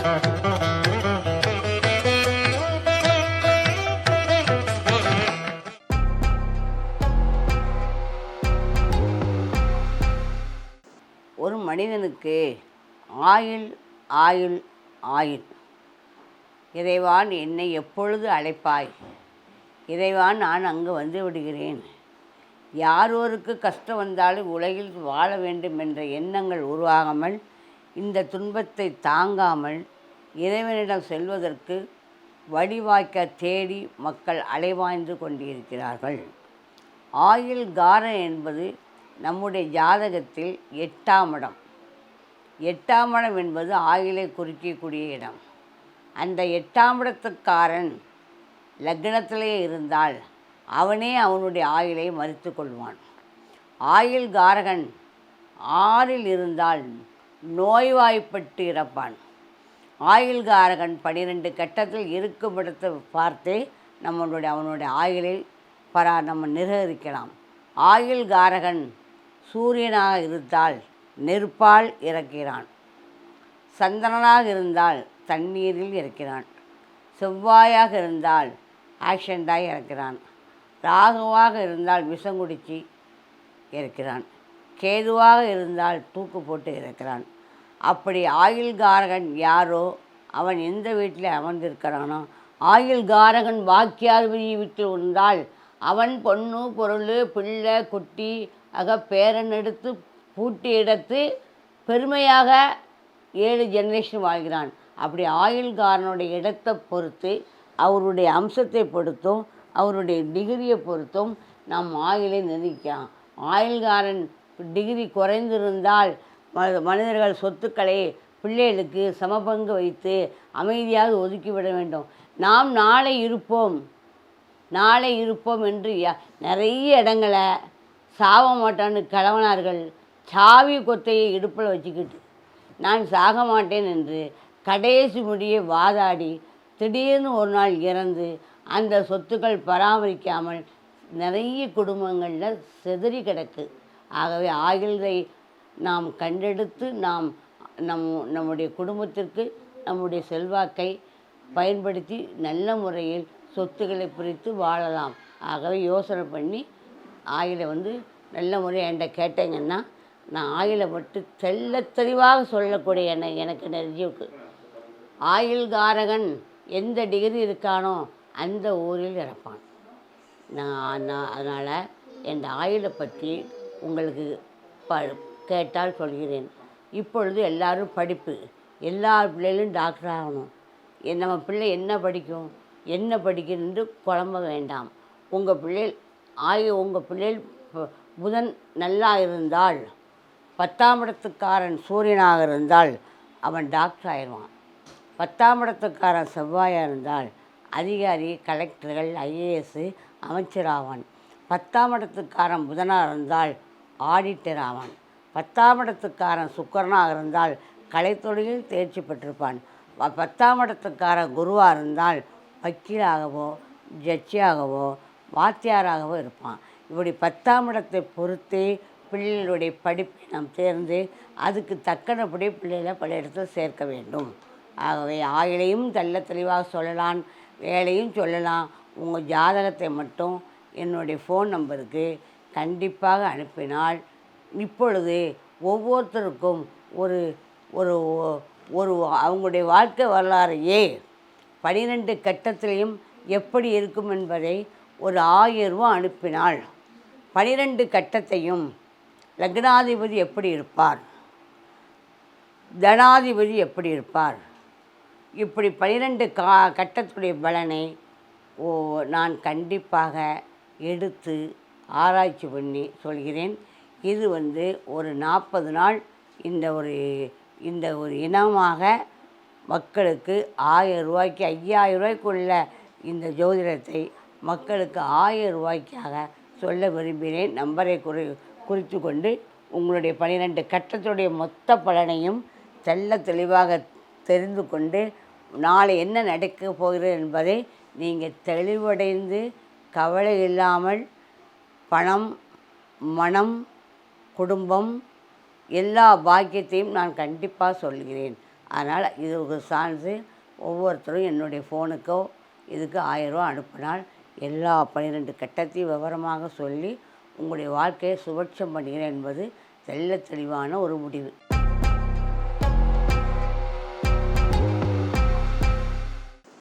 ஒரு மனிதனுக்கு ஆயுள் ஆயுள் ஆயுள். இறைவான் என்னை எப்பொழுது அழைப்பாய்? இறைவான் நான் அங்கு வந்து விடுகிறேன். யாரோருக்கு கஷ்டம் வந்தாலும் உலகில் வாழ வேண்டும் என்ற எண்ணங்கள் உருவாகாமல் இந்த துன்பத்தை தாங்காமல் இறைவனிடம் செல்வதற்கு வடிவாய்க்க தேடி மக்கள் அலைவாய்ந்து கொண்டிருக்கிறார்கள். ஆயில் காரன் என்பது நம்முடைய ஜாதகத்தில் எட்டாம் இடம். எட்டாம் இடம் என்பது ஆயிலை குறிக்கக்கூடிய இடம். அந்த எட்டாம் இடத்துக்காரன் லக்னத்திலே இருந்தால் அவனே அவனுடைய ஆயுளை மறித்து கொள்வான். ஆயில் காரகன் ஆறில் இருந்தால் நோய்வாய்ப்பட்டு இறப்பான் ஆயுள்காரகன் பனிரெண்டு கட்டத்தில் இருக்கும் இடத்தை பார்த்தே நம்மளுடைய அவனுடைய ஆயுளை பரா நம்ம நிர்வகிக்கலாம் ஆயுள்காரகன் சூரியனாக இருந்தால் நெருப்பால் இறக்கிறான். சந்திரனாக இருந்தால் தண்ணீரில் இறக்கிறான். செவ்வாயாக இருந்தால் ஆக்சிடெண்ட்டாக இறக்கிறான். ராகுவாக இருந்தால் விஷம் குடித்து இறக்கிறான். கேதுவாக இருந்தால் தூக்கு போட்டு இருக்கிறான் அப்படி ஆயுள்காரகன் யாரோ அவன் எந்த வீட்டில் அமர்ந்திருக்கிறானோ ஆயுள்காரகன் வாக்கியாதிபதி வீட்டில் இருந்தால் அவன் பொண்ணு பொருள் பிள்ளை குட்டி ஆக பேரன் எடுத்து பூட்டி எடுத்து பெருமையாக ஏழு ஜெனரேஷன் வாழ்கிறான். அப்படி ஆயுள்காரனுடைய இடத்தை பொறுத்து அவருடைய அம்சத்தை பொறுத்தும் அவருடைய டிகிரியை பொறுத்தும் நாம் ஆயுளை நிர்ணயிக்கலாம். ஆயுள்காரன் டிகிரி குறைந்திருந்தால் ம- மனிதர்கள் சொத்துக்களை பிள்ளைகளுக்கு சமபங்கு வைத்து அமைதியாக ஒதுக்கிவிட வேண்டும். நாம் நாளை இருப்போம். நாளை இருப்போம் என்று நிறைய இடங்களை சாக மாட்டான்னு கலவனார்கள் சாவி கொத்தையை இடுப்பில் வச்சுக்கிட்டு நான் சாக மாட்டேன் என்று கடைசி முடியை வாதாடி திடீர்னு ஒரு நாள் இறந்து அந்த சொத்துக்கள் பராமரிக்காமல் நிறைய குடும்பங்களில் செதறி கிடக்கு. ஆகவே ஆயுளை நாம் கண்டெடுத்து நாம் நம் நம்முடைய குடும்பத்திற்கு நம்முடைய செல்வாக்கை பயன்படுத்தி நல்ல முறையில் சொத்துக்களை பிரித்து வாழலாம். ஆகவே யோசனை பண்ணி ஆயிலை வந்து நல்ல முறையை என்கிட்ட கேட்டீங்கன்னா நான் ஆயிலை மட்டும் தெள்ளத் தெளிவாக சொல்லக்கூடிய என்ன எனக்கு நெருஜிவுக்கு ஆயுள்காரகன் எந்த டிகிரி இருக்கானோ அந்த ஊரில் இறப்பான். நான் நான் அதனால் என் ஆயிலை பற்றி உங்களுக்கு ப கேட்டால் சொல்கிறேன். இப்பொழுது எல்லாரும் படிப்பு. எல்லா பிள்ளைகளும் டாக்டர் ஆகணும். நம்ம பிள்ளை என்ன படிக்கும்? என்ன படிக்கணுன்று குழம்ப வேண்டாம். உங்கள் பிள்ளை ஆகிய உங்கள் பிள்ளைகள் புதன் நல்லா இருந்தால் பத்தாம் இடத்துக்காரன் சூரியனாக இருந்தால் அவன் டாக்டர் ஆயிடுவான். பத்தாம் இடத்துக்காரன் செவ்வாயாக இருந்தால் அதிகாரி கலெக்டர்கள் ஐஏஎஸ்ஸு அமைச்சராவான் பத்தாம் இடத்துக்காரன் புதனாக இருந்தால் ஆடிட்டர் ஆவான். பத்தாம் இடத்துக்காரன் சுக்கரனாக இருந்தால் கலைத்துறையில் தேர்ச்சி பெற்றிருப்பான். பத்தாம் இடத்துக்காரன் குருவாக இருந்தால் வக்கீலாகவோ ஜட்ஜியாகவோ வாத்தியாராகவோ இருப்பான். இப்படி பத்தாம் இடத்தை பொறுத்தே பிள்ளைகளுடைய படிப்பை நாம் தேர்ந்து அதுக்கு தக்கனபடி பிள்ளைகளை பல இடத்துல சேர்க்க வேண்டும். ஆகவே ஆயிலையும் தள்ள தெளிவாக சொல்லலாம் வேலையும் சொல்லலாம். உங்கள் ஜாதகத்தை மட்டும் என்னுடைய ஃபோன் நம்பருக்கு கண்டிப்பாக அனுப்பினால் இப்பொழுது ஒவ்வொருத்தருக்கும் ஒரு ஒரு ஒரு அவங்களுடைய வாழ்க்கை வரலாறையே பனிரெண்டு கட்டத்திலையும் எப்படி இருக்கும் என்பதை ஒரு ஆயிரம் ரூபா அனுப்பினால் பனிரெண்டு கட்டத்தையும் லக்னாதிபதி எப்படி இருப்பார்? தனாதிபதி எப்படி இருப்பார்? இப்படி பனிரெண்டு கா கட்டத்துடைய பலனை ஓ நான் கண்டிப்பாக எடுத்து ஆராய்ச்சி பண்ணி சொல்கிறேன். இது வந்து ஒரு நாற்பது நாள் இந்த ஒரு இந்த ஒரு இனமாக மக்களுக்கு ஆயிரம் ரூபாய்க்கு ஐயாயிரம் ரூபாய்க்குள்ள இந்த ஜோதிடத்தை மக்களுக்கு ஆயிரம் ரூபாய்க்காக சொல்ல விரும்பினேன் நம்பரை குறி குறித்து கொண்டு உங்களுடைய பன்னிரெண்டு கட்டத்துடைய மொத்த பலனையும் தெல்ல தெளிவாக தெரிந்து கொண்டு நாளை என்ன நடக்கப் போகிறது என்பதை நீங்கள் தெளிவடைந்து கவலை இல்லாமல் பணம் மனம் குடும்பம் எல்லா பாக்கியத்தையும் நான் கண்டிப்பாக சொல்கிறேன். அதனால் இது ஒரு சான்ஸு ஒவ்வொருத்தரும் என்னுடைய ஃபோனுக்கோ இதுக்கு ஆயிரரூவா அனுப்பினால் எல்லா பன்னிரெண்டு கட்டத்தையும் விவரமாக சொல்லி உங்களுடைய வாழ்க்கையை சுபட்சம் பண்ணுகிறேன் என்பது தெல்ல தெளிவான ஒரு முடிவு.